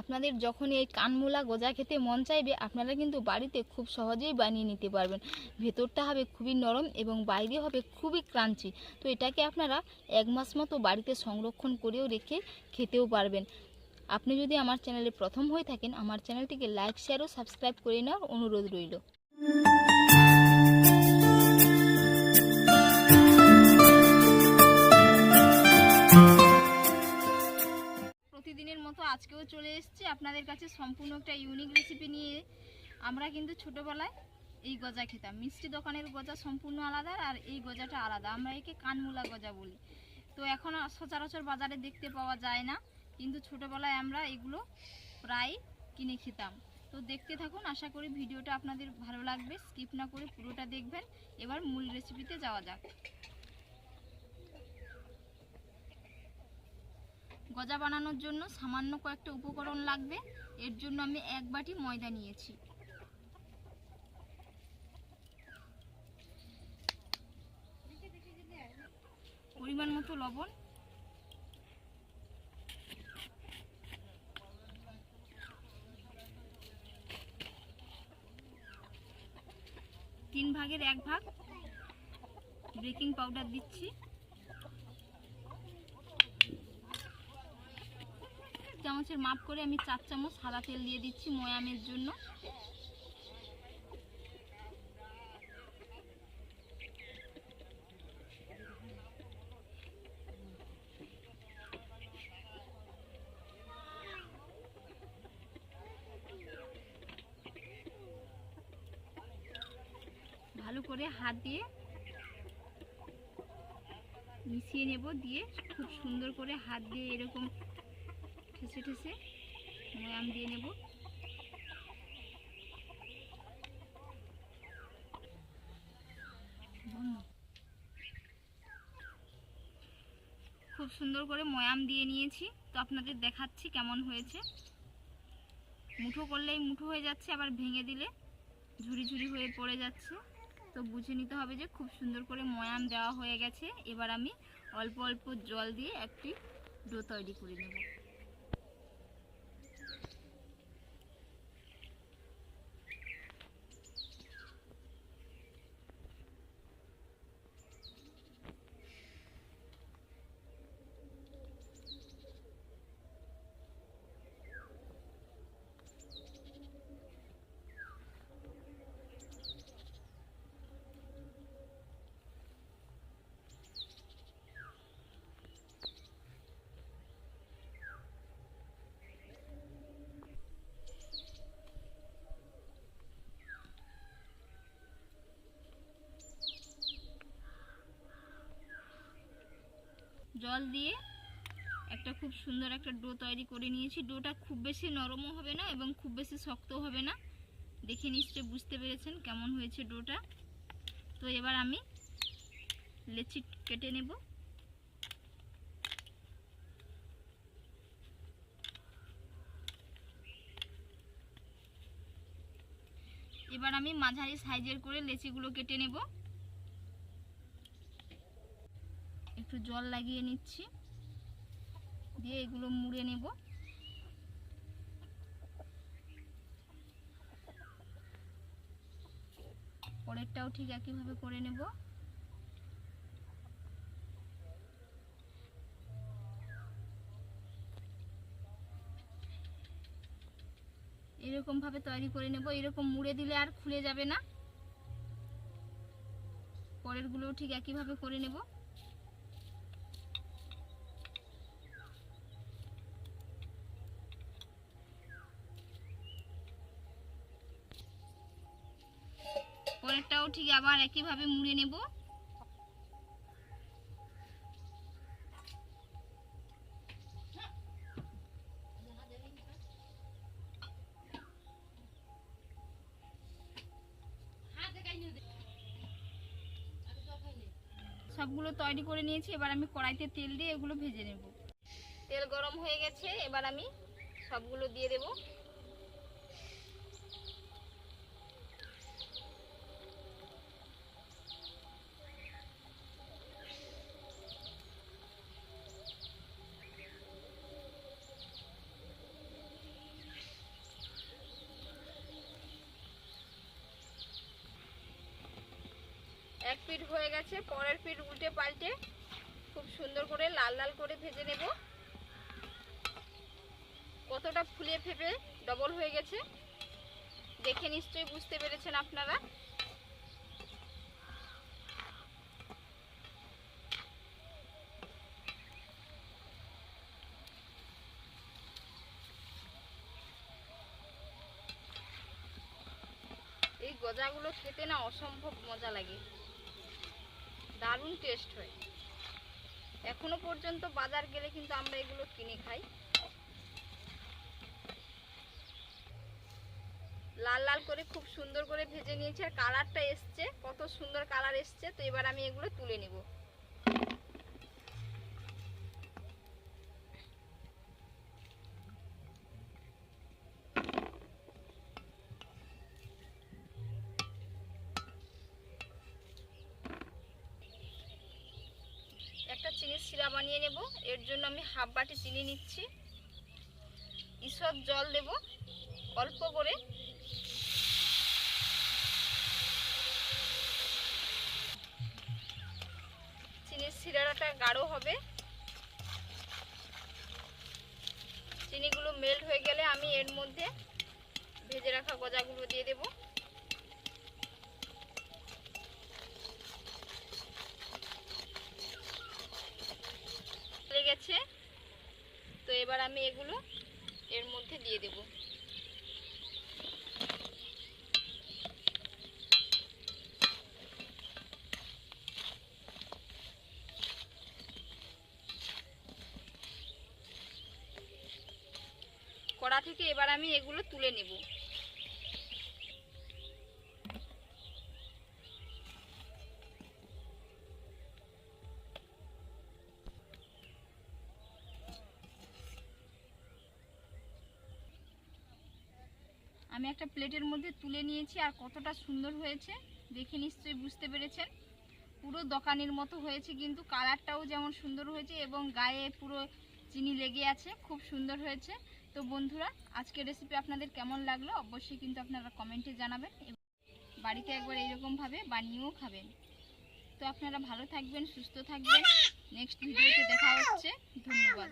আপনাদের যখন এই কানমূলা গজা খেতে মন চাইবে, আপনারা কিন্তু বাড়িতে খুব সহজেই বানিয়ে নিতে পারবেন। ভেতরটা হবে খুবই নরম এবং বাইরে হবে খুবই ক্রাঞ্চি। তো এটাকে আপনারা এক মাস মতো বাড়িতে সংরক্ষণ করেও রেখে খেতেও পারবেন। আপনি যদি আমার চ্যানেলে প্রথম হয়ে থাকেন, আমার চ্যানেলটিকে লাইক, শেয়ার ও সাবস্ক্রাইব করে নেওয়ার অনুরোধ রইল। প্রতিদিনের মতো আজকেও চলে এসেছি। আপনাদের কাছে সম্পূর্ণ একটা ইউনিক রেসিপি নিয়ে আমরা কিন্তু ছোটোবেলায় এই গজা খেতাম। মিষ্টি দোকানের গজা সম্পূর্ণ আলাদা আর এই গজাটা আলাদা। আমরা একে কানমূলা গজা বলি। তো এখন সচরাচর বাজারে দেখতে পাওয়া যায় না, কিন্তু ছোটোবেলায় আমরা এগুলো প্রায় কিনে খেতাম। তো দেখতে থাকুন, আশা করি ভিডিওটা আপনাদের ভালো লাগবে। স্কিপ না করে পুরোটা দেখবেন। এবার মূল রেসিপিতে যাওয়া যাক। গজা বানানোর জন্য সামান্য কয়েকটা উপকরণ লাগবে। এর জন্য আমি এক বাটি ময়দা নিয়েছি। পরিমাণ মতো লবণ। তিন ভাগের এক ভাগ। বেকিং পাউডার দিচ্ছি। চামচের মাপ করে আমি চার চামচ সাদা তেল দিয়ে দিচ্ছি ময়ামের জন্য। ভালো করে হাত দিয়ে মিশিয়ে নেব দিয়ে খুব সুন্দর করে হাত দিয়ে এরকম ঠেসে ঠেসে ময়াম দিয়ে নেব। খুব সুন্দর করে ময়াম দিয়ে নিয়েছি। তো আপনাদের দেখাচ্ছি কেমন হয়েছে। মুঠো করলেই মুঠো হয়ে যাচ্ছে, আবার ভেঙে দিলে ঝুরি ঝুরি হয়ে পড়ে যাচ্ছে। তো বুঝে নিতে হবে যে খুব সুন্দর করে ময়াম দেওয়া হয়ে গেছে। এবার আমি অল্প অল্প জল দিয়ে একটি ডো তৈরি করে নেব। জল দিয়ে একটা খুব সুন্দর একটা ডো তৈরি করে নিয়েছি। ডোটা খুব বেশি নরমও হবে না এবং খুব বেশি শক্ত হবে না। দেখে নিশ্চয়ই বুঝতে পেরেছেন কেমন হয়েছে ডোটা। তো এবার আমি লেচি কেটে নেব। এবার আমি মাঝারি সাইজের করে লেচিগুলো কেটে নেব। একটু জল লাগিয়ে নিচ্ছি। দিয়ে এগুলো মুড়ে নেব। পরেরটাও ঠিক একইভাবে করে নেব। এরকম ভাবে তৈরি করে নেব। এরকম মুড়ে দিলে আর খুলে যাবে না। পরের গুলোও ঠিক একইভাবে করে নেব। পরেরটাও ঠিক আবার একইভাবে মুড়ে নেব। সবগুলো তৈরি করে নিয়েছি, এবার আমি কড়াইতে তেল দিয়ে এগুলো ভেজে নেব। তেল গরম হয়ে গেছে, এবার আমি সবগুলো দিয়ে দেবো। পিঠ হয়ে গেছে, পরের পিঠ উল্টে পাল্টে খুব সুন্দর করে লাল লাল করে ভেজে নেব। কতটা ফুলে ফেপে ডবল হয়ে গেছে, দেখে নিশ্চয়ই বুঝতে পেরেছেন আপনারা। এই গজাগুলো খেতে না অসম্ভব মজা লাগে। দারুণ টেস্ট হয়। এখনও পর্যন্ত বাজার গেলে কিন্তু আমরা এগুলো কিনে খাই। লাল লাল করে খুব সুন্দর করে ভেজে নিয়েছি আর কালারটা এসছে, কত সুন্দর কালার এসছে, তো এবার আমি এগুলো তুলে নিব। একটা চিনির শিরা বানিয়ে নেব। এর জন্য আমি হাফ বাটি চিনি নিচ্ছি। ঈষৎ জল দেব অল্প করে। চিনির শিরাটা গাঢ় হবে। চিনিগুলো মেল্ট হয়ে গেলে আমি এর মধ্যে ভেজে রাখা গজাগুলো দিয়ে দেব। গেছে। তো এবার আমি এগুলো এর মধ্যে দিয়ে দেব। কড়া থেকে এবার আমি এগুলো তুলে নেব। আমি একটা প্লেটের মধ্যে তুলে নিয়েছি আর কতটা সুন্দর হয়েছে, দেখে নিশ্চয়ই বুঝতে পেরেছেন। পুরো দোকানের মতো হয়েছে কিন্তু কালারটাও যেমন সুন্দর হয়েছে এবং গায়ে পুরো চিনি লেগে আছে, খুব সুন্দর হয়েছে। তো বন্ধুরা, আজকের রেসিপি আপনাদের কেমন লাগল অবশ্যই কিন্তু আপনারা কমেন্টে জানাবেন এবং বাড়িতে একবার এইরকমভাবে বানিয়েও খাবেন। তো আপনারা ভালো থাকবেন, সুস্থ থাকবেন। নেক্সট ভিডিওতে দেখা হচ্ছে। ধন্যবাদ।